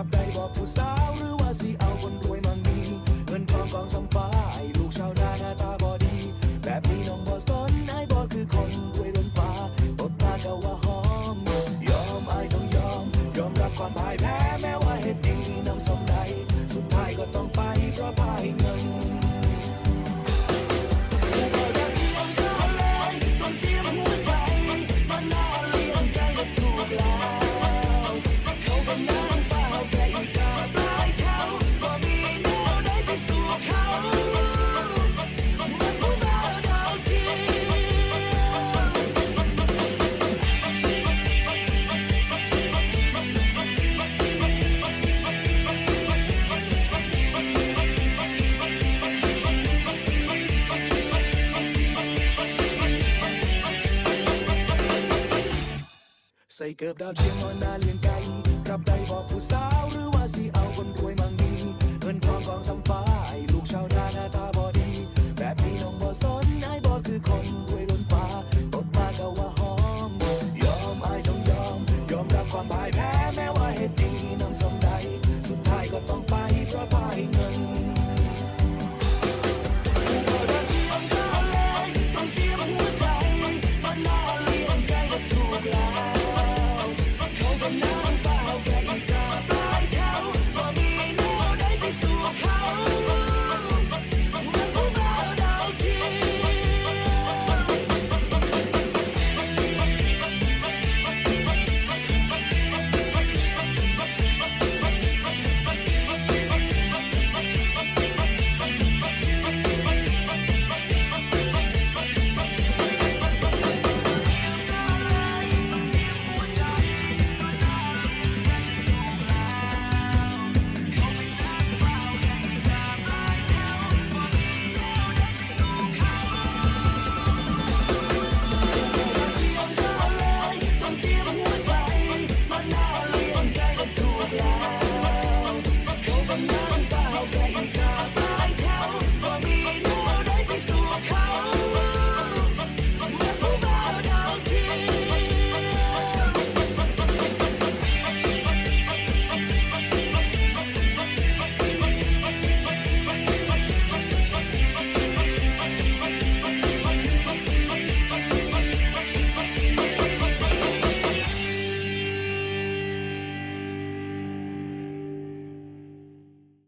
กับได้บอกผู้สาวหรือว่าสิเอาคนรวยมั่งมีเงินทองกองสบปายลูใส่เกือบดาวเทียมนอนนาเลียงไก่รับได้บอกผู้สาวหรือว่าสิเอาคน